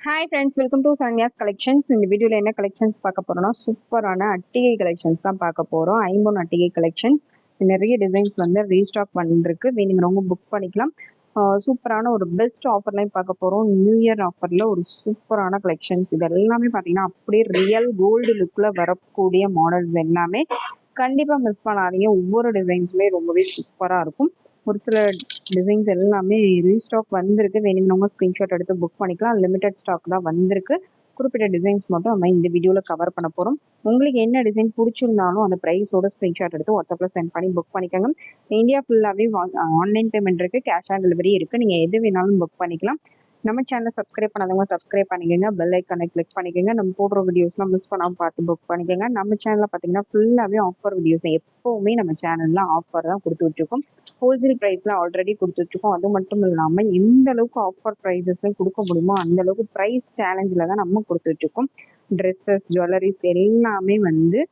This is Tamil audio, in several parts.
Hi friends welcome to Sanyas collections இந்த வீடியோவில் என்ன கலெக்ஷன்ஸ் பார்க்க போறோம்னா சூப்பரான அட்டிகை கலெக்ஷன்ஸ் தான் பார்க்க போகிறோம் ஐம்பொன் அட்டிகை கலெக்ஷன்ஸ் நிறைய டிசைன்ஸ் வந்து ரீஸ்டாக் வந்திருக்கு வேணுங்கிறவங்க புக் பண்ணிக்கலாம். சூப்பரான ஒரு பெஸ்ட் ஆஃபர்லையும் பார்க்க போகிறோம் நியூ இயர் ஆஃபரில் ஒரு சூப்பரான கலெக்ஷன்ஸ் இது எல்லாமே பார்த்தீங்கன்னா அப்படியே ரியல் கோல்டு லுக்கில் வரக்கூடிய மாடல்ஸ் எல்லாமே கண்டிப்பாக மிஸ் பண்ணாதீங்க. ஒவ்வொரு டிசைன்ஸுமே ரொம்பவே சூப்பராக இருக்கும். ஒரு சில டிசைன்ஸ் எல்லாமே ரீஸ்டாக் வந்திருக்கு. வேணுங்கிறவங்க ஸ்க்ரீன்ஷாட் எடுத்து புக் பண்ணிக்கலாம். லிமிடெட் ஸ்டாக் தான் வந்திருக்கு. குறிப்பிட்ட டிசைன்ஸ் மட்டும் நம்ம இந்த வீடியோவில் கவர் பண்ண போகிறோம் உங்களுக்கு என்ன டிசைன் பிடிச்சிருந்தாலும் அந்த ப்ரைஸோட ஸ்க்ரீன்ஷாட் எடுத்து வாட்ஸ்அப்பில் சென்ட் பண்ணி புக் பண்ணிக்கோங்க. இந்தியா ஃபுல்லாகவே ஆன்லைன் பேமெண்ட் இருக்குது கேஷ் ஆன் டெலிவரி இருக்குது நீங்கள் எது வேணாலும் புக் பண்ணிக்கலாம். நம்ம சேனலை சப்ஸ்கிரைப் பண்ணாதவங்க சப்ஸ்கிரைப் பண்ணிக்கோங்க. பெல் ஐக்கானை கிளிக் பண்ணிக்கோங்க. நம்ம போடுற வீடியோஸ்லாம் மிஸ் பண்ணாமல் பார்த்து புக் பண்ணிக்கோங்க. நம்ம சேனலில் பார்த்தீங்கன்னா ஃபுல்லாகவே ஆஃபர் வீடியோஸ் எப்போவுமே நம்ம சேனலில் ஆஃபர் தான் கொடுத்து வச்சுருக்கோம். ஹோல்சேல் ப்ரைஸில் ஆல்ரெடி கொடுத்து வச்சுருக்கோம். அது மட்டும் இல்லாமல் எந்த அளவுக்கு ஆஃபர் ப்ரைஸஸ்லாம் கொடுக்க முடியுமோ அந்த அளவுக்கு ப்ரைஸ் சேலஞ்சில் தான் நம்ம கொடுத்து வச்சுருக்கோம். ட்ரெஸ்ஸஸ் ஜுவல்லரிஸ் எல்லாமே வந்து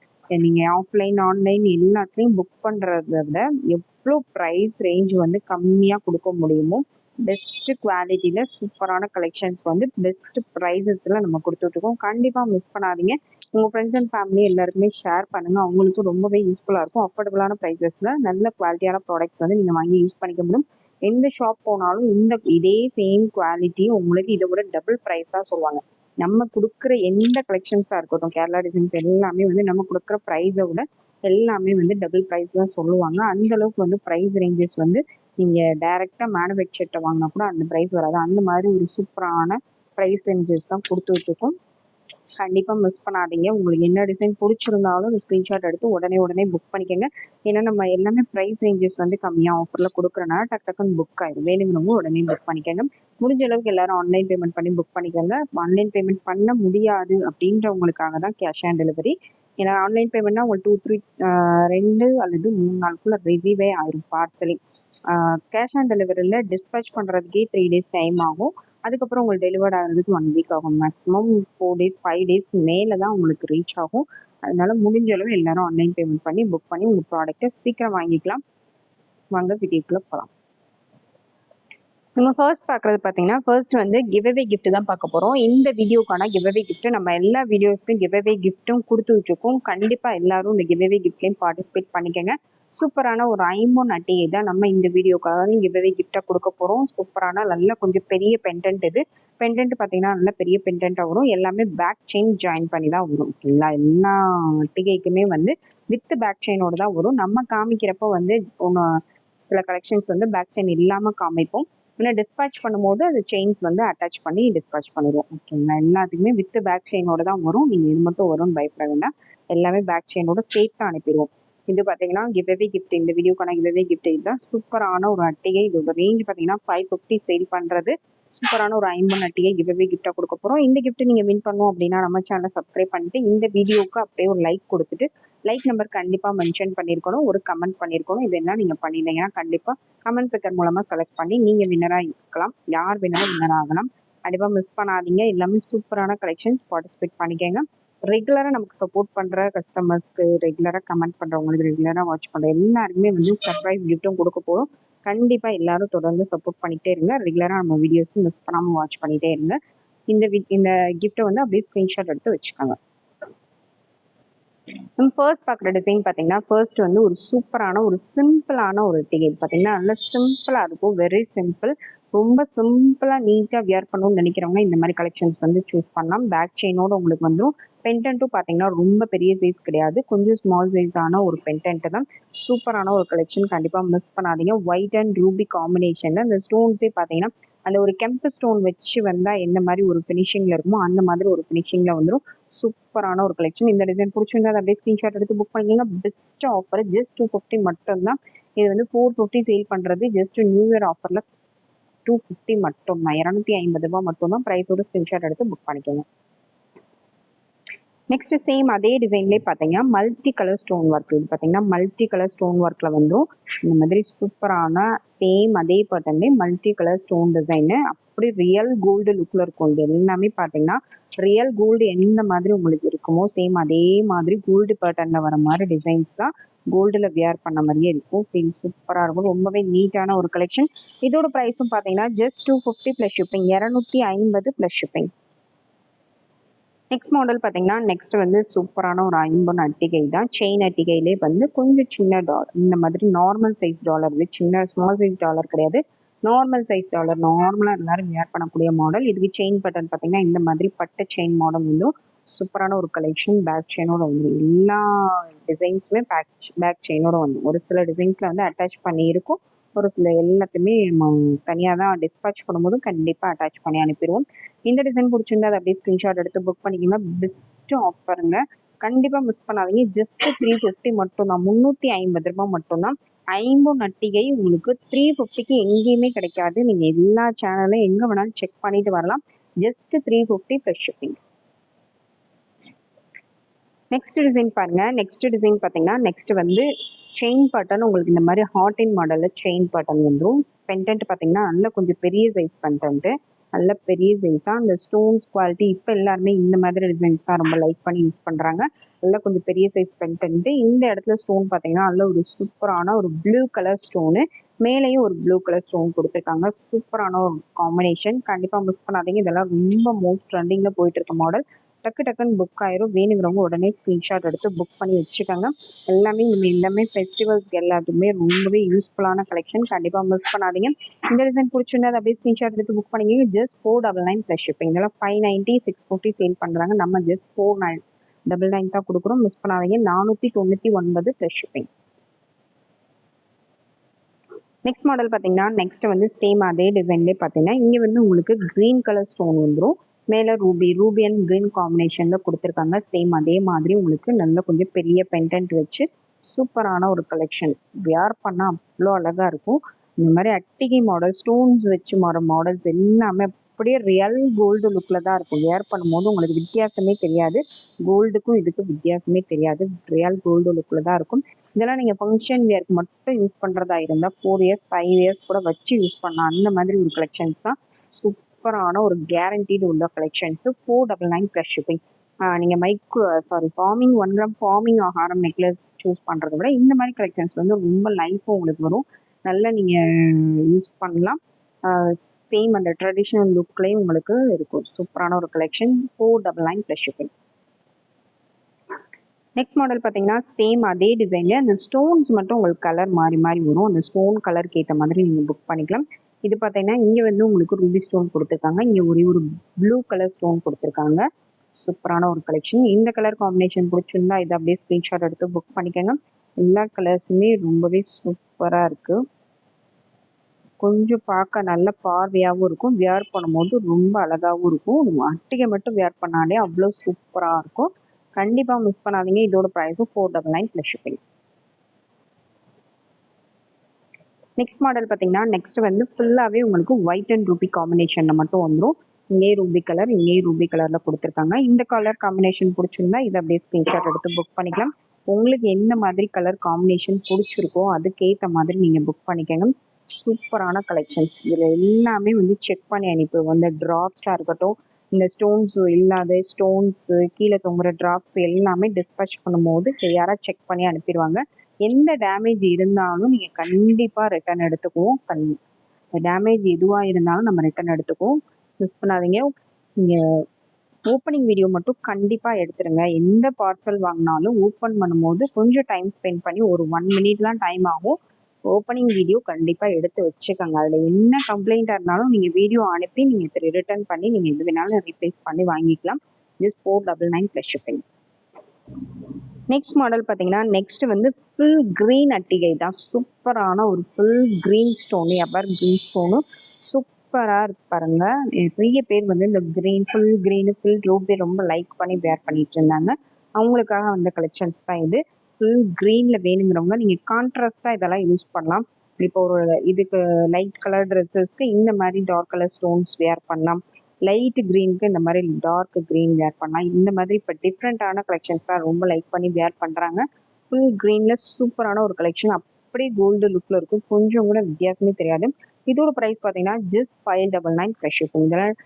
நீங்கள் ஆஃப்லைன் ஆன்லைன் எல்லாத்துலேயும் புக் பண்ணுறத விட எவ்வளோ ப்ரைஸ் ரேஞ்ச் வந்து கம்மியாக கொடுக்க முடியுமோ பெஸ்ட் குவாலிட்டியில் சூப்பரான கலெக்ஷன்ஸ் வந்து பெஸ்ட் ப்ரைஸஸில் நம்ம கொடுத்துட்ருக்கோம். கண்டிப்பாக மிஸ் பண்ணாதீங்க. உங்கள் ஃப்ரெண்ட்ஸ் அண்ட் ஃபேமிலி எல்லாருக்குமே ஷேர் பண்ணுங்கள் அவங்களுக்கும் ரொம்பவே யூஸ்ஃபுல்லாக இருக்கும். அஃபோர்டபுளான ப்ரைஸஸில் நல்ல குவாலிட்டியான ப்ராடக்ட்ஸ் வந்து நீங்கள் வாங்கி யூஸ் பண்ணிக்க முடியும். எந்த ஷாப் போனாலும் இந்த இதே சேம் குவாலிட்டி உங்களுக்கு இதை விட டபுள் ப்ரைஸாக சொல்லுவாங்க. நம்ம கொடுக்குற எந்த கலெக்ஷன்ஸாக இருக்கட்டும் கேரளா டிசைன்ஸ் எல்லாமே வந்து நம்ம கொடுக்குற ப்ரைஸை விட எல்லாமே வந்து டபுள் ப்ரைஸ் தான் சொல்லுவாங்க. அந்த அளவுக்கு வந்து ப்ரைஸ் ரேஞ்சஸ் வந்து நீங்கள் டைரெக்டாக மேனுஃபேக்சர்கிட்ட வாங்கினா கூட அந்த ப்ரைஸ் வராது. அந்த மாதிரி ஒரு சூப்பரான ப்ரைஸ் ரேஞ்சஸ் தான் கொடுத்து கண்டிப்பாக மிஸ் பண்ணாதீங்க. உங்களுக்கு என்ன டிசைன் பிடிச்சிருந்தாலும் அந்த ஸ்க்ரீன்ஷாட் எடுத்து உடனே உடனே புக் பண்ணிக்கோங்க. ஏன்னா நம்ம எல்லாமே ப்ரைஸ் ரேஞ்சஸ் வந்து கம்மியாக ஆஃபரில் கொடுக்குறனால டக் டக்குன்னு புக் ஆயிடும். வேணுங்கிறவங்க உடனே புக் பண்ணிக்கோங்க. முடிஞ்ச அளவுக்கு எல்லாரும் ஆன்லைன் பேமெண்ட் பண்ணி புக் பண்ணிக்கோங்க. ஆன்லைன் பேமெண்ட் பண்ண முடியாது அப்படின்றவங்களுக்காக தான் கேஷ் ஆன் டெலிவரி ஏன்னா ஆன்லைன் பேமெண்ட்னா உங்களுக்கு டூ த்ரீ ரெண்டு அல்லது மூணு நாளுக்குள்ள ரிசீவே ஆயிரும் பார்சலி கேஷ் ஆன் டெலிவரியில் டிஸ்பேச் பண்ணுறதுக்கே த்ரீ டேஸ் டைம் ஆகும். அதுக்கப்புறம் உங்களுக்கு டெலிவர்ட் ஆகிறதுக்கு ஒன் வீக் ஆகும். மேக்ஸிமம் ஃபோர் டேஸ் ஃபைவ் டேஸ்க்கு மேலே தான் உங்களுக்கு ரீச் ஆகும். அதனால முடிஞ்ச அளவு எல்லாரும் ஆன்லைன் பேமெண்ட் பண்ணி புக் பண்ணி உங்கள் ப்ராடக்ட்டை சீக்கிரம் வாங்கிக்கலாம். வாங்க வீடியோக்குள்ளே போகலாம் நம்ம ஃபர்ஸ்ட் பார்க்குறது பார்த்தீங்கன்னா ஃபர்ஸ்ட் வந்து கிவ்அவே கிஃப்ட் தான் பார்க்க போகிறோம் இந்த வீடியோக்கான கிவ்அவே கிஃப்ட் நம்ம எல்லா வீடியோஸ்க்கும் கிவ்அவே கிஃப்ட்டும் கொடுத்து வச்சுருக்கோம். கண்டிப்பாக எல்லாரும் இந்த கிவ்அவே கிஃப்ட்லேயும் பார்ட்டிசிபேட் பண்ணிக்கோங்க. சூப்பரான ஒரு ஐமோன் அட்டையை தான் நம்ம இந்த வீடியோக்காக கிவ்அவே கிஃப்டாக கொடுக்க போகிறோம் சூப்பரான நல்ல கொஞ்சம் பெரிய பெண்டன்ட் இது. பெண்டன்ட் பார்த்தீங்கன்னா நல்ல பெரிய பெண்டன்ட்டாக வரும். எல்லாமே பேக் செயின் ஜாயின் பண்ணி தான் வரும். ஓகேங்களா எல்லா அட்டிகைக்குமே வந்து வித் பேக் செயினோடு தான் வரும். நம்ம காமிக்கிறப்போ வந்து ஒன்று சில கலெக்ஷன்ஸ் வந்து பேக் செயின் இல்லாமல் காமிப்போம். இல்லை டிஸ்பேச் பண்ணும்போது அது செயின்ஸ் வந்து அட்டாச் பண்ணி டிஸ்பேச் பண்ணிடுவோம் ஓகேங்களா எல்லாத்துக்குமே வித் பேக் செயினோட தான் வரும். நீங்கள் இது மட்டும் வரும்னு பயப்பட வேண்டாம். எல்லாமே பேக் செயினோட சேர்த்து அனுப்பிடுவோம் இது பார்த்தீங்கன்னா கிவ்வே கிஃப்ட் இந்த வீடியோக்கான கிவ்வே கிஃப்ட் இதுதான். சூப்பரான ஒரு அட்டிகை இதோட ரேஞ்ச் பார்த்தீங்கன்னா ஃபைவ் ஃபிஃப்டி சேல் பண்ணுறது சூப்பரான ஒரு ஐம்பது அட்டிகை கிவ்அவே கிஃப்டாக கொடுக்க போகிறோம் இந்த கிஃப்ட் நீங்கள் வின் பண்ணோம் அப்படின்னா நம்ம சேனலை சப்ஸ்கிரைப் பண்ணிட்டு இந்த வீடியோக்கு அப்படியே ஒரு லைக் கொடுத்துட்டு லைக் நம்பர் கண்டிப்பாக மென்ஷன் பண்ணியிருக்கணும் ஒரு கமெண்ட் பண்ணியிருக்கணும் இது என்ன நீங்கள் பண்ணியிருந்தீங்கன்னா கண்டிப்பாக கமெண்ட் பிக்கர் மூலமாக செலக்ட் பண்ணி நீங்கள் வின்னராக இருக்கலாம். யார் வேணாலும் வின்னர் ஆகலாம்? கண்டிப்பாக மிஸ் பண்ணாதீங்க. எல்லாமே சூப்பரான கலெக்ஷன்ஸ் பார்ட்டிசிபேட் பண்ணிக்கோங்க. ரெகுலராக நமக்கு சப்போர்ட் பண்ணுற கஸ்டமர்ஸ்க்கு ரெகுலராக கமெண்ட் பண்ணுறவங்களுக்கு ரெகுலராக வாட்ச் பண்ணுற எல்லாருக்குமே வந்து சர்ப்ரைஸ் கிஃப்ட்டும் கொடுக்க போகிறோம் கண்டிப்பாக எல்லாரும் தொடர்ந்து சப்போர்ட் பண்ணிகிட்டே இருங்க. ரெகுலராக நம்ம வீடியோஸும் மிஸ் பண்ணாமல் வாட்ச் பண்ணிகிட்டே இருங்க. இந்த இந்த கிஃப்ட்டை வந்து அப்படியே ஸ்க்ரீன்ஷாட் எடுத்து வச்சுக்கோங்க. நம்ம ஃபர்ஸ்ட் பார்க்குற டிசைன் பார்த்தீங்கன்னா ஃபர்ஸ்ட் வந்து ஒரு சூப்பரான ஒரு சிம்பிளான ஒரு டிக்கெட் பார்த்தீங்கன்னா நல்லா சிம்பிளாக இருக்கும். வெரி சிம்பிள் ரொம்ப சிம்பிளாக நீட்டாக வியர் பண்ணணும்னு நினைக்கிறவங்க இந்த மாதிரி கலெக்ஷன்ஸ் வந்து சூஸ் பண்ணலாம். பேக் செயினோட உங்களுக்கு வந்துடும் பென்டென்ட்டும் பார்த்தீங்கன்னா ரொம்ப பெரிய சைஸ் கிடையாது. கொஞ்சம் ஸ்மால் சைஸான ஒரு பென்டென்ட் தான். சூப்பரான ஒரு கலெக்ஷன் கண்டிப்பாக மிஸ் பண்ணாதீங்க. ஒயிட் அண்ட் ரூபி காம்பினேஷனில் அந்த ஸ்டோன்ஸே பார்த்தீங்கன்னா அந்த ஒரு கெம்பு ஸ்டோன் வச்சு வந்தால் எந்த மாதிரி ஒரு ஃபினிஷிங்கில் இருக்குமோ அந்த மாதிரி ஒரு ஃபினிஷிங்கில் வந்துடும் சூப்பரான ஒரு கலெக்ஷன் இந்த டிசைன் பிடிச்சிருந்தா அதை அப்படியே ஸ்க்ரீன்ஷாட் எடுத்து புக் பண்ணிக்கோங்க. Best offer just two fifty மட்டும்தான். இது வந்து ஃபோர் ஃபிஃப்டி சேல் பண்ணுறது ஜஸ்ட் நியூ இயர் ஆஃபரில் டூ ஃபிஃப்டி மட்டும் தான் இரநூத்தி ஐம்பது ரூபா மட்டும் தான் ப்ரைஸோட ஸ்க்ரீன்ஷாட் எடுத்து புக் பண்ணிக்கோங்க. நெக்ஸ்ட் சேம் அதே டிசைன்லேயே பார்த்தீங்கன்னா மல்டி கலர் ஸ்டோன் ஒர்க் இது பார்த்தீங்கன்னா மல்டி கலர் ஸ்டோன் ஒர்க்கில் வந்துடும் இந்த மாதிரி சூப்பரான சேம் அதே பேட்டர்ன்லேயே மல்டி கலர் ஸ்டோன் டிசைனு அப்படி ரியல் கோல்டு லுக்கில் இருக்கும். இது எல்லாமே பார்த்தீங்கன்னா ரியல் கோல்டு எந்த மாதிரி உங்களுக்கு இருக்குமோ சேம் அதே மாதிரி கோல்டு பேட்டர்னில் வர மாதிரி டிசைன்ஸ் தான் கோல்டில் வியர் பண்ண மாதிரியே இருக்கும். ஃபீல் சூப்பராக இருக்கும். ரொம்பவே நீட்டான ஒரு கலெக்ஷன் இதோட ப்ரைஸும் பார்த்தீங்கன்னா just two fifty plus shipping இரநூத்தி ஐம்பது ப்ளஸ் ஷிப்பிங் நெக்ஸ்ட் மாடல் பார்த்தீங்கன்னா நெக்ஸ்ட் வந்து சூப்பரான ஒரு ஐம்பன் அட்டிகை தான். செயின் அட்டிகையிலே வந்து கொஞ்சம் சின்ன டாலர் இந்த மாதிரி நார்மல் சைஸ் டாலர் இது சின்ன ஸ்மால் சைஸ் டாலர் கிடையாது. நார்மல் சைஸ் டாலர் நார்மலாக எல்லாரும் வியர் பண்ணக்கூடிய மாடல் இதுக்கு செயின் பட்டன் பார்த்தீங்கன்னா இந்த மாதிரி பட்டு செயின் மாடல் வந்து சூப்பரான ஒரு கலெக்ஷன் பேக் செயினோட வந்து எல்லா டிசைன்ஸுமே பேக் பேக் செயினோட வந்து. ஒரு சில டிசைன்ஸில் வந்து அட்டாச் பண்ணியிருக்கும் ஒரு சில எல்லாத்தையுமே நம்ம தனியாக தான் டிஸ்பேச் பண்ணும்போது கண்டிப்பாக அட்டாச் பண்ணி அனுப்பிடுவோம். இந்த டிசைன் பிடிச்சிருந்தா அதை அப்படியே ஸ்க்ரீன்ஷாட் எடுத்து புக் பண்ணிக்கோங்க. பெஸ்ட்டு ஆஃபருங்க கண்டிப்பாக மிஸ் பண்ணாதீங்க. ஜஸ்ட் த்ரீ ஃபிஃப்டி மட்டும் தான் முந்நூற்றி ஐம்பது ரூபாய் மட்டும்தான். ஐம்பது நட்டிகை உங்களுக்கு த்ரீ ஃபிஃப்டிக்கு எங்கேயுமே கிடைக்காது. நீங்கள் எல்லா சேனலையும் எங்கே வேணாலும் செக் பண்ணிட்டு வரலாம். Just three fifty plus shipping next design பாருங்க. நெக்ஸ்ட் டிசைன் பார்த்தீங்கன்னா நெக்ஸ்ட் வந்து செயின் பட்டன் உங்களுக்கு இந்த மாதிரி ஹாட்டின் மாடலில் செயின் பட்டன் வந்துடும் பென்டென்ட் பார்த்தீங்கன்னா நல்ல கொஞ்சம் பெரிய சைஸ் பென்டென்ட்டு நல்ல பெரிய சைஸாக அந்த ஸ்டோன்ஸ் குவாலிட்டி இப்போ எல்லாருமே இந்த மாதிரி டிசைன்ஸ் தான் ரொம்ப லைக் பண்ணி யூஸ் பண்ணுறாங்க நல்லா கொஞ்சம் பெரிய சைஸ் பென்டென்ட்டு இந்த இடத்துல ஸ்டோன் பார்த்தீங்கன்னா நல்ல ஒரு சூப்பரான ஒரு ப்ளூ கலர் ஸ்டோனு மேலேயும் ஒரு ப்ளூ கலர் ஸ்டோன் கொடுத்துருக்காங்க. சூப்பரான ஒரு காம்பினேஷன் கண்டிப்பாக மிஸ் பண்ணாதீங்க. இதெல்லாம் ரொம்ப மோஸ்ட் ட்ரெண்டிங்கில் போயிட்டு இருக்க மாடல் டக்கு டக்குன்னு புக் ஆயிரும். வேணுங்கிறவங்க உடனே ஸ்க்ரீன்ஷாட் எடுத்து புக் பண்ணி வச்சுக்கோங்க. எல்லாமே இந்த எல்லாமே ஃபெஸ்டிவல்ஸ்க்கு எல்லாத்துக்குமே ரொம்பவே யூஸ்ஃபுல்லான கலெக்ஷன் கண்டிப்பாக மிஸ் பண்ணாதீங்க. இந்த டிசைன் பிடிச்சிருந்தா அதை அப்படியே ஸ்க்ரீன்ஷாட் எடுத்து புக் பண்ணிக்கிங்க. Just four double nine plus shipping இதெல்லாம் five ninety six fifty sale பண்ணுறாங்க நம்ம just four nine double nine தான் கொடுக்குறோம். மிஸ் பண்ணாதீங்க. நானூற்றி தொண்ணூற்றி ஒன்பது ப்ளஸ் ஷிப்பிங் நெக்ஸ்ட் மாடல் பார்த்தீங்கன்னா நெக்ஸ்ட் வந்து சேம் அதே டிசைன்லேயே பார்த்தீங்கன்னா இங்கே வந்து உங்களுக்கு க்ரீன் கலர் ஸ்டோன் வந்துடும் மேலே ரூபி ரூபி அண்ட் க்ரீன் காம்பினேஷனில் கொடுத்துருக்காங்க. சேம் அதே மாதிரி உங்களுக்கு நல்ல கொஞ்சம் பெரிய பென்டென்ட் வச்சு சூப்பரான ஒரு கலெக்ஷன் வியர் பண்ணால் அவ்வளோ அழகாக இருக்கும். இந்த மாதிரி அட்டிகை மாடல் ஸ்டோன்ஸ் வச்சு மாற மாடல்ஸ் எல்லாமே அப்படியே ரியல் கோல்டு லுக்கில் தான் இருக்கும். வியர் பண்ணும்போது உங்களுக்கு வித்தியாசமே தெரியாது. கோல்டுக்கும் இதுக்கும் வித்தியாசமே தெரியாது. ரியல் கோல்டு லுக்கில் தான் இருக்கும். இதெல்லாம் நீங்கள் ஃபங்க்ஷன் வியர்க்கு மட்டும் யூஸ் பண்ணுறதா இருந்தால் ஃபோர் இயர்ஸ் ஃபைவ் இயர்ஸ் கூட வச்சு யூஸ் பண்ணலாம். அந்த மாதிரி ஒரு கலெக்ஷன்ஸ் தான் சூப் சூப்பரான ஒரு கேரண்டீடு உள்ள collections four double nine plus shipping நீங்கள் micro sorry forming one gram forming ஆகாரம் நெக்லஸ் சூஸ் பண்ணுறத விட இந்த மாதிரி கலெக்ஷன்ஸ் வந்து ரொம்ப லைஃப்பும் உங்களுக்கு வரும். நல்லா நீங்கள் யூஸ் பண்ணலாம். சேம் அந்த ட்ரெடிஷ்னல் லுக்லேயும் உங்களுக்கு இருக்கும். சூப்பரான ஒரு collection four double nine plus shipping next model பார்த்தீங்கன்னா சேம் அதே டிசைனில் அந்த ஸ்டோன்ஸ் மட்டும் உங்களுக்கு கலர் மாறி மாறி வரும். அந்த ஸ்டோன் கலருக்கு ஏற்ற மாதிரி நீங்கள் புக் பண்ணிக்கலாம். இது பார்த்தீங்கன்னா இங்கே வந்து உங்களுக்கு ரூபி ஸ்டோன் கொடுத்துருக்காங்க. இங்கே ஒரே ஒரு ப்ளூ கலர் ஸ்டோன் கொடுத்துருக்காங்க. சூப்பரான ஒரு கலெக்ஷன் இந்த கலர் காம்பினேஷன் பிடிச்சிருந்தா இதை அப்படியே ஸ்க்ரீன்ஷாட் எடுத்து புக் பண்ணிக்கோங்க. எல்லா கலர்ஸுமே ரொம்பவே சூப்பராக இருக்குது கொஞ்சம் பார்க்க நல்ல பார்வையாகவும் இருக்கும். வியர் பண்ணும்போது ரொம்ப அழகாகவும் இருக்கும். அட்டிகை மட்டும் வியர் பண்ணாலே அவ்வளோ சூப்பராக இருக்கும். கண்டிப்பாக மிஸ் பண்ணாதீங்க. இதோட ப்ரைஸும் four double nine plus shipping next model பார்த்தீங்கன்னா நெக்ஸ்ட் வந்து ஃபுல்லாகவே உங்களுக்கு ஒயிட் அண்ட் ரூபி காம்பினேஷனில் மட்டும் வந்துடும் இங்கே ரூபி கலர் இங்கே ரூபி கலரில் கொடுத்துருக்காங்க. இந்த கலர் காம்பினேஷன் பிடிச்சிருந்தா இதை அப்படியே ஸ்க்ரீன்ஷாட் எடுத்து புக் பண்ணிக்கலாம். உங்களுக்கு எந்த மாதிரி கலர் காம்பினேஷன் பிடிச்சிருக்கோ அதுக்கேற்ற மாதிரி நீங்கள் புக் பண்ணிக்கங்க. சூப்பரான கலெக்ஷன்ஸ் இதில் எல்லாமே வந்து செக் பண்ணி அனுப்பி வந்து ட்ராப்ஸாக இருக்கட்டும் இந்த ஸ்டோன்ஸ் இல்லாத ஸ்டோன்ஸு கீழே தொங்குற ட்ராப்ஸ் எல்லாமே டிஸ்பேச் பண்ணும்போது கிளியராக செக் பண்ணி அனுப்பிடுவாங்க. எந்த டேமேஜ் இருந்தாலும் நீங்கள் கண்டிப்பாக ரிட்டர்ன் எடுத்துக்குவோம். கண் டேமேஜ் எதுவாக இருந்தாலும் நம்ம ரிட்டர்ன் எடுத்துக்குவோம். மிஸ் பண்ணாதீங்க. நீங்கள் ஓப்பனிங் வீடியோ மட்டும் கண்டிப்பாக எடுத்துருங்க. எந்த பார்சல் வாங்கினாலும் ஓப்பன் பண்ணும்போது கொஞ்சம் டைம் ஸ்பெண்ட் பண்ணி ஒரு ஒன் மினிட்லாம் டைம் ஆகும். ஓப்பனிங் வீடியோ கண்டிப்பாக எடுத்து வச்சுக்கோங்க. அதில் என்ன கம்ப்ளைண்ட்டாக இருந்தாலும் நீங்கள் வீடியோ அனுப்பி நீங்கள் ரிட்டர்ன் பண்ணி நீங்கள் எது வேணாலும் ரீப்ளேஸ் பண்ணி வாங்கிக்கலாம். Just four double nine plus shipping next model பார்த்தீங்கன்னா நெக்ஸ்ட் வந்து ஃபுல் க்ரீன் அட்டிகை தான். சூப்பரான ஒரு full green stone ever green stone சூப்பராக இருக்கு பாருங்க. நிறைய பேர் வந்து இந்த க்ரீன் ஃபுல் க்ரீனு ஃபுல் ரூபே ரொம்ப லைக் பண்ணி வேர் பண்ணிட்டு இருந்தாங்க. அவங்களுக்காக வந்த கலெக்ஷன்ஸ் தான் இது. ஃபுல் க்ரீனில் வேணுங்கிறவங்க நீங்கள் கான்ட்ராஸ்டாக இதெல்லாம் யூஸ் பண்ணலாம். இப்போ ஒரு இதுக்கு லைட் கலர் ட்ரெஸ்ஸஸ்க்கு இந்த மாதிரி டார்க் கலர் ஸ்டோன்ஸ் வேர் பண்ணலாம். லைட் க்ரீனுக்கு இந்த மாதிரி டார்க் க்ரீன் வேர் பண்ணலாம். இந்த மாதிரி இப்போ டிஃப்ரெண்ட்டான கலெக்ஷன்ஸாக ரொம்ப லைக் பண்ணி வேர் பண்ணுறாங்க ஃபுல் க்ரீனில் சூப்பரான ஒரு கலெக்ஷன் அப்படியே கோல்டு லுக்கில் இருக்கும். கொஞ்சம் கூட வித்தியாசமே தெரியாது. இதோட ப்ரைஸ் பார்த்தீங்கன்னா just five double nine fresh இருக்கும். இதெல்லாம்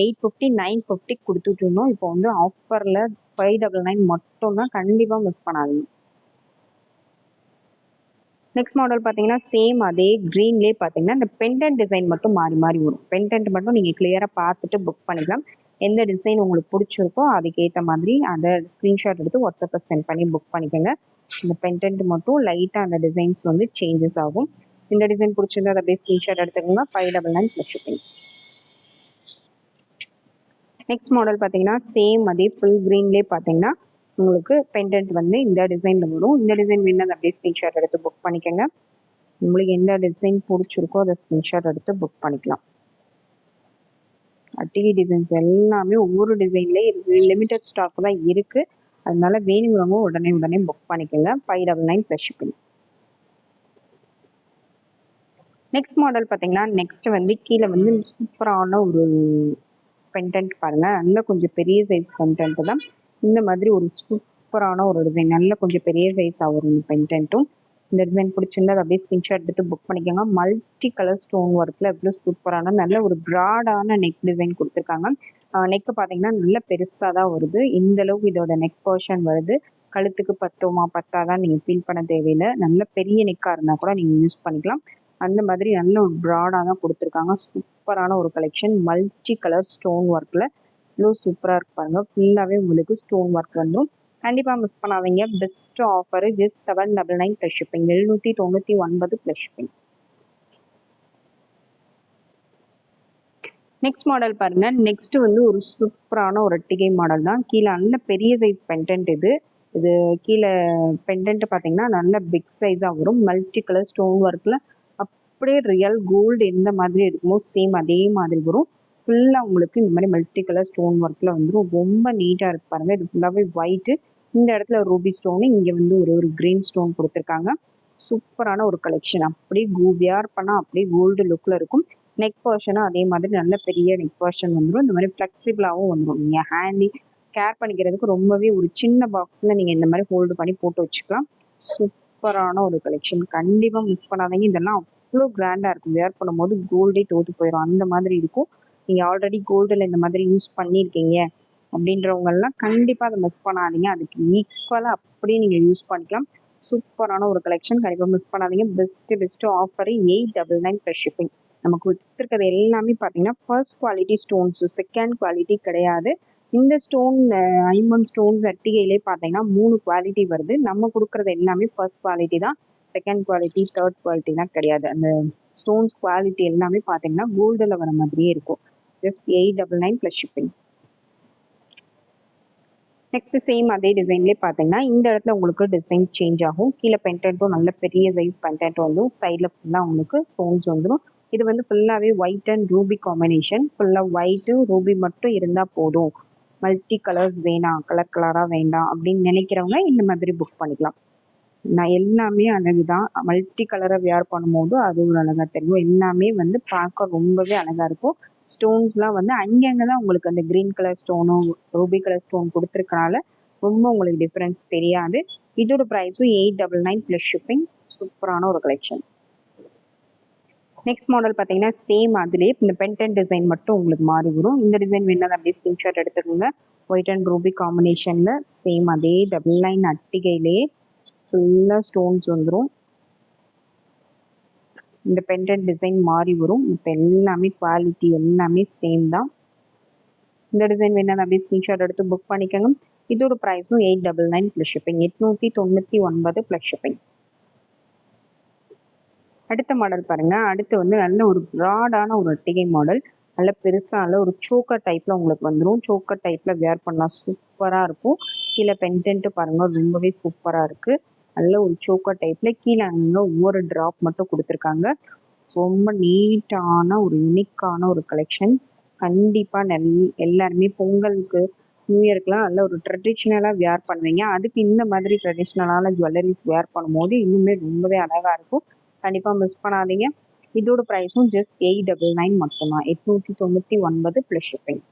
எயிட் ஃபிஃப்டி நைன் ஃபிஃப்டி கொடுத்துட்டு இருந்தோம். இப்போ வந்து ஆஃபரில் ஃபைவ் டபுள் நைன் மட்டும்தான் கண்டிப்பாக மிஸ் பண்ணாதீங்க. நெக்ஸ்ட் மாடல் பார்த்தீங்கன்னா சேம் அதே க்ரீன்லேயே பார்த்தீங்கன்னா இந்த பெண்டன்ட் டிசைன் மட்டும் மாறி மாறி வரும். பெண்டன்ட் மட்டும் நீங்கள் கிளியராக பார்த்துட்டு புக் பண்ணிக்கலாம். எந்த டிசைன் உங்களுக்கு பிடிச்சிருக்கோ அதுக்கேற்ற மாதிரி அதை ஸ்க்ரீன்ஷாட் எடுத்து வாட்ஸ்அப்பில் சென்ட் பண்ணி புக் பண்ணிக்கோங்க. இந்த பெண்டன்ட் மட்டும் லைட்டாக அந்த டிசைன்ஸ் வந்து சேஞ்சஸ் ஆகும். இந்த டிசைன் பிடிச்சிருந்தா அதை அப்படியே ஸ்க்ரீன்ஷாட் எடுத்துக்கோங்க. Five double nine plus shipping next model பார்த்தீங்கன்னா சேம் அதே ஃபுல் க்ரீன்லேயே பார்த்தீங்கன்னா உங்களுக்கு பெண்டன்ட் வந்து இந்த டிசைனில் வரும். இந்த டிசைன் வேணும் அதை அப்படியே ஸ்க்ரீன்ஷாட் எடுத்து புக் பண்ணிக்கோங்க. உங்களுக்கு எந்த டிசைன் பிடிச்சிருக்கோ அதை ஸ்க்ரீன்ஷாட் எடுத்து புக் பண்ணிக்கலாம். அட்டிகை டிசைன்ஸ் எல்லாமே ஒவ்வொரு டிசைன்லேயே லிமிட்டட் ஸ்டாக் தான் இருக்குது அதனால வேணுங்கிறவங்க உடனே உடனே புக் பண்ணிக்கோங்க. Five double nine plus shipping next model பார்த்தீங்கன்னா நெக்ஸ்ட் வந்து கீழே வந்து சூப்பரான ஒரு பென்டென்ட் பாருங்க. நல்ல கொஞ்சம் பெரிய சைஸ் பென்டென்ட்டு தான். இந்த மாதிரி ஒரு சூப்பரான ஒரு டிசைன் நல்ல கொஞ்சம் பெரிய சைஸாக வரும் பென்டென்ட்டும் இந்த டிசைன் பிடிச்சிருந்தா அதை அப்படியே ஸ்கிரீன்ஷாட் எடுத்து புக் பண்ணிக்கோங்க. மல்டி கலர் ஸ்டோன் ஒர்க்கில் எவ்வளோ சூப்பரான நல்ல ஒரு ப்ராடான நெக் டிசைன் கொடுத்துருக்காங்க. நெக்கு பார்த்தீங்கன்னா நல்ல பெருசாக தான் வருது. இந்த அளவுக்கு இதோட நெக் போர்ஷன் வருது. கழுத்துக்கு பத்தோமா பத்தாதான் நீங்கள் ஃபீல் பண்ண தேவையில்லை. நல்ல பெரிய நெக்காக இருந்தால் கூட நீங்கள் யூஸ் பண்ணிக்கலாம். அந்த மாதிரி நல்ல ஒரு ப்ராடாக தான் கொடுத்துருக்காங்க. சூப்பரான ஒரு கலெக்ஷன் மல்டி கலர் ஸ்டோன் ஒர்க்கில் இவ்வளோ சூப்பராக இருக்கு பாருங்க. ஃபுல்லாகவே உங்களுக்கு ஸ்டோன் ஒர்க் வந்துடும் கண்டிப்பாக மிஸ் பண்ணாதீங்க. Best offer just seven double nine plus shipping எழுநூற்றி தொண்ணூற்றி ஒன்பது ப்ளஸ் ஷிப்பிங் நெக்ஸ்ட் மாடல் பாருங்க. நெக்ஸ்ட் வந்து ஒரு சூப்பரான ஒரு அட்டிகை மாடல் தான். கீழே நல்ல பெரிய சைஸ் பென்டென்ட் இது. இது கீழே பென்டென்ட் பார்த்தீங்கன்னா நல்ல பிக் சைஸாக வரும். மல்டி கலர் ஸ்டோன் ஒர்க்கில் அப்படியே ரியல் கோல்டு எந்த மாதிரி இருக்குமோ சேம் அதே மாதிரி வரும். ஃபுல்லாக உங்களுக்கு இந்த மாதிரி மல்டி கலர் ஸ்டோன் ஒர்க்கில் வந்துடும் ரொம்ப நீட்டாக இருக்கு பாருங்கள் இது ஃபுல்லாகவே ஒயிட்டு இந்த இடத்துல ரூபி ஸ்டோனு இங்கே வந்து ஒரு ஒரு கிரீன் ஸ்டோன் கொடுத்துருக்காங்க. சூப்பரான ஒரு கலெக்ஷன் அப்படியே கூபியார் பண்ணால் அப்படியே கோல்டு லுக்கில் இருக்கும். நெக் போர்ஷனும் அதே மாதிரி நல்ல பெரிய நெக் போர்ஷன் வந்துடும் இந்த மாதிரி ஃப்ளெக்சிபிளாகவும் வந்துடும் நீங்கள் ஹேண்டி கேர் பண்ணிக்கிறதுக்கு ரொம்பவே ஒரு சின்ன பாக்ஸில் நீங்கள் இந்த மாதிரி ஹோல்டு பண்ணி போட்டு வச்சுக்கலாம். சூப்பரான ஒரு கலெக்ஷன் கண்டிப்பாக மிஸ் பண்ணாதீங்க. இதெல்லாம் அவ்வளோ கிராண்டாக இருக்கும். வேர் பண்ணும்போது கோல்டே தோற்று போயிடும் அந்த மாதிரி இருக்கும். நீங்கள் ஆல்ரெடி கோல்டில் இந்த மாதிரி யூஸ் பண்ணியிருக்கீங்க. அப்படின்றவங்கெல்லாம் கண்டிப்பாக அதை மிஸ் பண்ணாதீங்க. அதுக்கு ஈக்குவலாக அப்படியே நீங்கள் யூஸ் பண்ணிக்கலாம். சூப்பரான ஒரு கலெக்ஷன் கண்டிப்பாக மிஸ் பண்ணாதீங்க. Best best offer eight double nine plus shipping நமக்கு விற்றுருக்கிறது எல்லாமே பார்த்தீங்கன்னா first quality stones second quality கிடையாது. இந்த ஸ்டோன் ஐம்பன் ஸ்டோன்ஸ் அட்டிகையிலே பார்த்தீங்கன்னா மூணு குவாலிட்டி வருது. நம்ம கொடுக்குறது எல்லாமே ஃபர்ஸ்ட் குவாலிட்டி தான். செகண்ட் குவாலிட்டி தேர்ட் குவாலிட்டிலாம் கிடையாது. அந்த ஸ்டோன்ஸ் குவாலிட்டி எல்லாமே பார்த்தீங்கன்னா கோல்டில் வர மாதிரியே இருக்கும். Just eight double nine plus shipping next same அதே டிசைன்லேயே பார்த்தீங்கன்னா இந்த இடத்துல உங்களுக்கு டிசைன் சேஞ்ச் ஆகும். கீழே பென்டென்ட்டும் நல்ல பெரிய சைஸ் பென்டென்ட் வந்துடும் சைடில் ஃபுல்லாக உங்களுக்கு ஸ்டோன்ஸ் வந்துடும் இது வந்து ஃபுல்லாகவே ஒயிட் அண்ட் ரூபி காம்பினேஷன் ஃபுல்லாக ஒயிட்டு ரூபி மட்டும் இருந்தால் போதும். மல்டி கலர்ஸ் வேணாம் கலர் கலராக வேண்டாம் அப்படின்னு நினைக்கிறவங்க இந்த மாதிரி புக் பண்ணிக்கலாம். நான் எல்லாமே அழகு தான் மல்டி கலராக வியர் பண்ணும்போது அது ஒரு அழகாக தெரியும். எல்லாமே வந்து பார்க்க ரொம்பவே அழகாக இருக்கும். ஸ்டோன்ஸ்லாம் வந்து அங்கங்கே தான் உங்களுக்கு அந்த க்ரீன் கலர் ஸ்டோனும் ரூபி கலர் ஸ்டோன் கொடுத்துருக்கனால ரொம்ப உங்களுக்கு டிஃப்ரென்ஸ் தெரியாது. இதோட ப்ரைஸும் eight double nine plus shipping சூப்பரான ஒரு கலெக்ஷன் நெக்ஸ்ட் மாடல் பார்த்தீங்கன்னா சேம் அதுலேயே இந்த பென்டன் டிசைன் மட்டும் உங்களுக்கு மாறி வரும். இந்த டிசைன் வேணாலும் அப்படியே ஸ்கிரீன்ஷாட் எடுத்துக்கோங்க. ஒயிட் அண்ட் ரூபி காம்பினேஷனில் சேம் அதே டபுள் லைன் அட்டிகையிலேயே ஃபுல்லாக ஸ்டோன்ஸ் வந்துடும் இந்த பெண்டன்ட் டிசைன் மாறி வரும். இப்போ எல்லாமே குவாலிட்டி எல்லாமே சேம் தான். இந்த டிசைன் வேணாலும் அப்படியே ஸ்க்ரீன்ஷாட் எடுத்து புக் பண்ணிக்கோங்க. இதோட ப்ரைஸும் eight double nine plus shipping எட்நூற்றி தொண்ணூற்றி ஒன்பது ப்ளஸ் ஷிப்பிங் அடுத்த மாடல் பாருங்கள் அடுத்து வந்து நல்ல ஒரு ப்ராடான ஒரு ஒட்டிகை மாடல் நல்ல பெருசால ஒரு சோக்கர் டைப்பில் உங்களுக்கு வந்துடும் சோக்கர் டைப்பில் வேர் பண்ணால் சூப்பராக இருக்கும். கீழே பென்டென்ட்டு பாருங்கள் ரொம்பவே சூப்பராக இருக்குது நல்ல ஒரு சோக்கர் டைப்ல கீழே அங்க ஒவ்வொரு டிராப் மட்டும் கொடுத்துருக்காங்க. ரொம்ப நீட்டான ஒரு யூனிக்கான ஒரு கலெக்ஷன்ஸ் கண்டிப்பா நெல் எல்லாருமே பொங்கலுக்கு நியூ இயர்க்குலாம் நல்ல ஒரு ட்ரெடிஷ்னலாக வேர் பண்ணுவீங்க. அதுக்கு இந்த மாதிரி ட்ரெடிஷ்னலான ஜுவல்லரிஸ் வேர் பண்ணும்போது இன்னுமே ரொம்பவே அழகா இருக்கும். கண்டிப்பாக மிஸ் பண்ணாதீங்க. இதோட ப்ரைஸும் ஜஸ்ட் எயிட் டபுள் நைன் மட்டும்தான். எட்நூற்றி தொண்ணூற்றி ஒன்பது ப்ளஸ் ஷிப்பிங்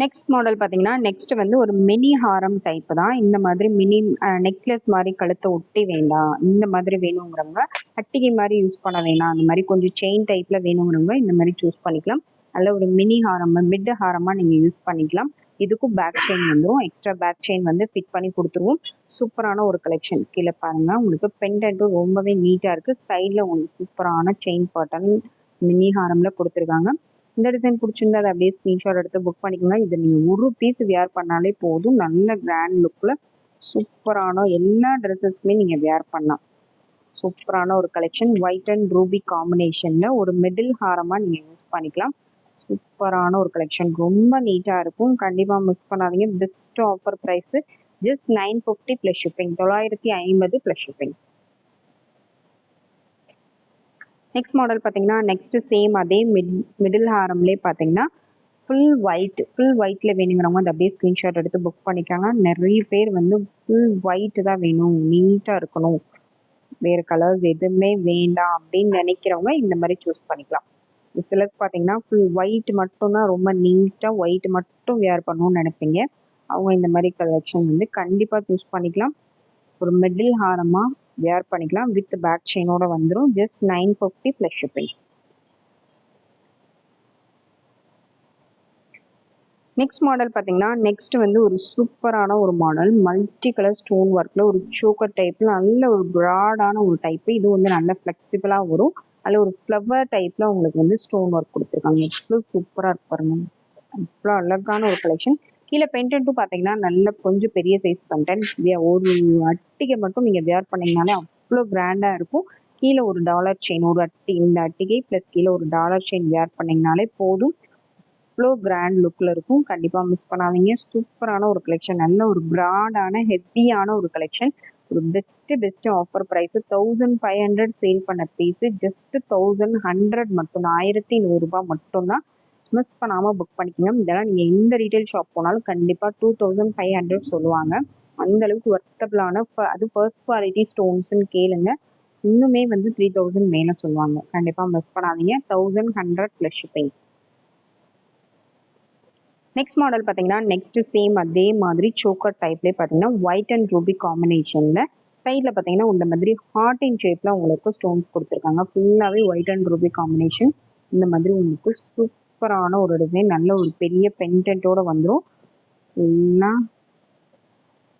நெக்ஸ்ட் மாடல் பார்த்தீங்கன்னா நெக்ஸ்ட் வந்து ஒரு மினி ஹாரம் டைப் தான். இந்த மாதிரி மினி நெக்லஸ் மாதிரி கழுத்தை ஒட்டி வேண்டாம். இந்த மாதிரி வேணுங்கிறவங்க அட்டிகை மாதிரி யூஸ் பண்ண வேணாம். அந்த மாதிரி கொஞ்சம் செயின் டைப்ல வேணுங்கிறவங்க இந்த மாதிரி சூஸ் பண்ணிக்கலாம். நல்ல ஒரு மினி ஹாரம் மிட் ஹாரமாக நீங்கள் யூஸ் பண்ணிக்கலாம். இதுக்கும் பேக் செயின் வந்துடும் எக்ஸ்ட்ரா பேக் செயின் வந்து ஃபிட் பண்ணி கொடுத்துருவோம். சூப்பரான ஒரு கலெக்ஷன் கீழே பாருங்க. உங்களுக்கு பெண்டன்ட்டும் ரொம்பவே நீட்டாக இருக்குது சைடில் உங்களுக்கு சூப்பரான செயின் பாட்டன் மினி ஹாரமில் கொடுத்துருக்காங்க. இந்த டிசைன் பிடிச்சிருந்தா அதை அப்படியே ஸ்க்ரீன்ஷாட் எடுத்து புக் பண்ணிக்கோங்க. இது நீங்கள் ஒரு பீஸ் வியர் பண்ணாலே போதும். நல்ல கிராண்ட் லுக்கில் சூப்பரான எல்லா ட்ரெஸ்ஸஸ்க்குமே நீங்கள் வியர் பண்ணலாம். சூப்பரான ஒரு கலெக்ஷன் ஒயிட் அண்ட் ரூபி காம்பினேஷனில் ஒரு மிடில் ஹாரமாக நீங்கள் யூஸ் பண்ணிக்கலாம். சூப்பரான ஒரு கலெக்ஷன் ரொம்ப நீட்டாக இருக்கும். கண்டிப்பாக மிஸ் பண்ணாதீங்க. Best offer price just nine fifty plus shipping தொள்ளாயிரத்தி ஐம்பது ப்ளஸ் ஷிப்பிங் நெக்ஸ்ட் மாடல் பார்த்தீங்கன்னா நெக்ஸ்ட் சேம் அதே மிட் மிடில் ஹாரம்லேயே பார்த்தீங்கன்னா ஃபுல் ஒயிட் ஃபுல் ஒயிட்டில் வேணுங்கிறவங்க அந்த அப்படியே ஸ்க்ரீன்ஷாட் எடுத்து புக் பண்ணிக்காங்க. நிறைய பேர் வந்து ஃபுல் ஒயிட் தான் வேணும். நீட்டாக இருக்கணும். வேறு கலர்ஸ் எதுவுமே வேண்டாம் அப்படின்னு நினைக்கிறவங்க இந்த மாதிரி சூஸ் பண்ணிக்கலாம். சிலருக்கு பார்த்தீங்கன்னா ஃபுல் ஒயிட் மட்டும்தான் ரொம்ப நீட்டாக ஒயிட் மட்டும் வேர் பண்ணணும்னு நினைப்பீங்க. அவங்க இந்த மாதிரி கலெக்ஷன் வந்து கண்டிப்பாக சூஸ் பண்ணிக்கலாம். ஒரு மிடில் ஹாரமாக வேர் பண்ணிக்கலாம். வித் பேக் செயினோட வந்துடும் just nine fifty plus shipping next model பார்த்தீங்கன்னா நெக்ஸ்ட் வந்து ஒரு சூப்பரான ஒரு மாடல் மல்டி கலர் ஸ்டோன் ஒர்க்கில் ஒரு சோக்கர் டைப்பில் நல்ல ஒரு ப்ராடான ஒரு டைப்பு இது வந்து நல்ல ஃப்ளெக்சிபிளாக வரும். அதில் ஒரு ஃப்ளவர் டைப்பில் உங்களுக்கு வந்து ஸ்டோன் ஒர்க் கொடுத்துருக்காங்க. எவ்வளோ சூப்பராக இருக்கு பாருங்க. அவ்வளோ அழகான ஒரு கலெக்ஷன் கீழே பென்டென்ட்டும் பார்த்தீங்கன்னா நல்ல கொஞ்சம் பெரிய சைஸ் பென்டென்ட் ஒரு அட்டிகை மட்டும் நீங்கள் வேர் பண்ணிங்கனாலே அவ்வளோ கிராண்டாக இருக்கும். கீழே ஒரு டாலர் செயின் ஒரு அட்டி இந்த அட்டிகை ப்ளஸ் கீழே ஒரு டாலர் செயின் வேர் பண்ணிங்கனாலே போதும். அவ்வளோ கிராண்ட் லுக்கில் இருக்கும். கண்டிப்பாக மிஸ் பண்ணாதீங்க. சூப்பரான ஒரு கலெக்ஷன் நல்ல ஒரு பிராண்டான ஹெவியான ஒரு கலெக்ஷன் ஒரு best best offer price thousand five hundred sale பண்ண பீஸு ஜஸ்ட்டு தௌசண்ட் ஹண்ட்ரட் மட்டும் ஆயிரத்தி நூறுரூபா மட்டும்தான் மிஸ் பண்ணாமல் புக் பண்ணிக்கோங்க. இதெல்லாம் நீங்கள் எந்த ரீட்டைல் ஷாப் போனாலும் கண்டிப்பாக டூ தௌசண்ட் ஃபைவ் ஹண்ட்ரட் சொல்லுவாங்க. அந்தளவுக்கு ஒர்த்தபிளான அது ஃபர்ஸ்ட் குவாலிட்டி ஸ்டோன்ஸ்னு கேளுங்க. இன்னுமே வந்து த்ரீ தௌசண்ட் மேலே சொல்லுவாங்க. கண்டிப்பாக மிஸ் பண்ணாதீங்க. Thousand hundred plus shipping next model பார்த்தீங்கன்னா நெக்ஸ்ட் சேம் அதே மாதிரி சோக்கர் டைப்லேயே பார்த்தீங்கன்னா ஒயிட் அண்ட் ரூபி காம்பினேஷனில் சைடில் பார்த்தீங்கன்னா இந்த மாதிரி ஹார்ட் இன் ஷேப்பில் உங்களுக்கு ஸ்டோன்ஸ் கொடுத்துருக்காங்க. ஃபுல்லாகவே ஒயிட் அண்ட் ரூபி காம்பினேஷன் இந்த மாதிரி உங்களுக்கு சூப்பரான ஒரு டிசைன் நல்ல ஒரு பெரிய பென்டென்ட்டோட வந்துடும் எல்லாம்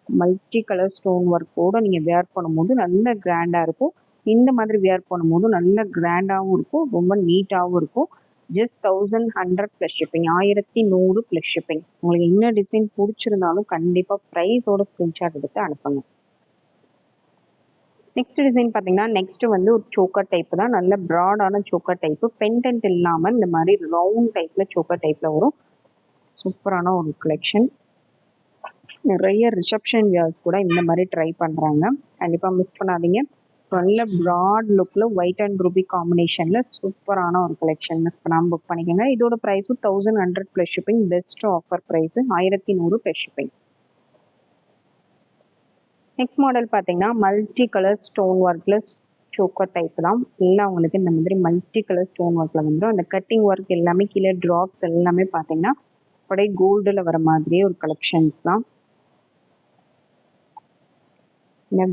மல்டி கலர் ஸ்டோன் ஒர்க்கோட நீங்கள் வேர் பண்ணும்போது நல்ல கிராண்டாக இருக்கும். இந்த மாதிரி வேர் பண்ணும்போது நல்ல கிராண்டாகவும் இருக்கும் ரொம்ப நீட்டாகவும் இருக்கும். Just thousand hundred plus shipping ஆயிரத்தி நூறு ப்ளஸ் ஷிப்பிங் உங்களுக்கு என்ன டிசைன் பிடிச்சிருந்தாலும் கண்டிப்பாக ப்ரைஸோட ஸ்க்ரீன்ஷாட் எடுத்து அனுப்புங்க. நெக்ஸ்ட் டிசைன் பார்த்தீங்கன்னா நெக்ஸ்ட் வந்து ஒரு சோக்கர் டைப் தான். நல்ல ப்ராடான சோக்கர் டைப்பு பென்டென்ட் இல்லாமல் இந்த மாதிரி ரவுண்ட் டைப்பில் சோக்கர் டைப்பில் வரும். சூப்பரான ஒரு கலெக்ஷன் நிறைய ரிசப்ஷன் வியர்ஸ் கூட இந்த மாதிரி ட்ரை பண்ணுறாங்க கண்டிப்பாக மிஸ் பண்ணாதீங்க. நல்ல ப்ராட் லுக்கில் ஒயிட் அண்ட் ரூபி காம்பினேஷனில் சூப்பரான ஒரு கலெக்ஷன் மிஸ் பண்ணாமல் புக் பண்ணிக்கோங்க. இதோட ப்ரைஸும் thousand hundred plus shipping best offer price ஆயிரத்தி நூறு ப்ளஸ் ஷிப்பிங் நெக்ஸ்ட் மாடல் பார்த்தீங்கன்னா மல்டி கலர் ஸ்டோன் ஒர்க்கில் சோக்கர் டைப் தான். எல்லாம் உங்களுக்கு இந்த மாதிரி மல்டி கலர் ஸ்டோன் ஒர்க்கில் வந்துடும் அந்த கட்டிங் ஒர்க் எல்லாமே கீழே ட்ராப்ஸ் எல்லாமே பார்த்தீங்கன்னா அப்படியே கோல்டில் வர மாதிரியே ஒரு கலெக்ஷன்ஸ் தான்.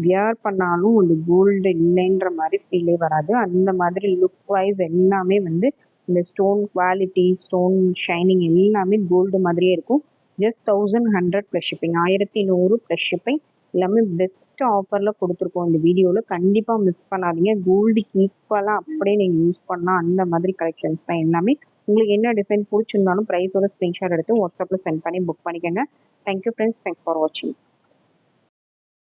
வியர் பண்ணாலும் ஒரு கோல்டு இல்லைன்ற மாதிரி ஃபீலே வராது. அந்த மாதிரி லுக் வைஸ் எல்லாமே வந்து இந்த ஸ்டோன் குவாலிட்டி ஸ்டோன் ஷைனிங் எல்லாமே கோல்டு மாதிரியே இருக்கும். Just thousand hundred plus shipping ஆயிரத்தி நூறு ப்ளஸ் ஷிப்பிங் எல்லாமே பெஸ்ட் ஆஃபரில் கொடுத்துருக்கோம். இந்த வீடியோவில் கண்டிப்பாக மிஸ் பண்ணாதீங்க. கோல்டுக்கு ஈக்குவலாக அப்படியே நீங்கள் யூஸ் பண்ணால் அந்த மாதிரி கலெக்ஷன்ஸ் தான் எல்லாமே. உங்களுக்கு என்ன டிசைன் பிடிச்சிருந்தாலும் ப்ரைஸோட ஸ்க்ரீன்ஷாட் எடுத்து வாட்ஸ்அப்பில் சென்ட் பண்ணி புக் பண்ணிக்கோங்க. தேங்க்யூ ஃப்ரெண்ட்ஸ் தேங்க்ஸ் ஃபார் வாட்சிங்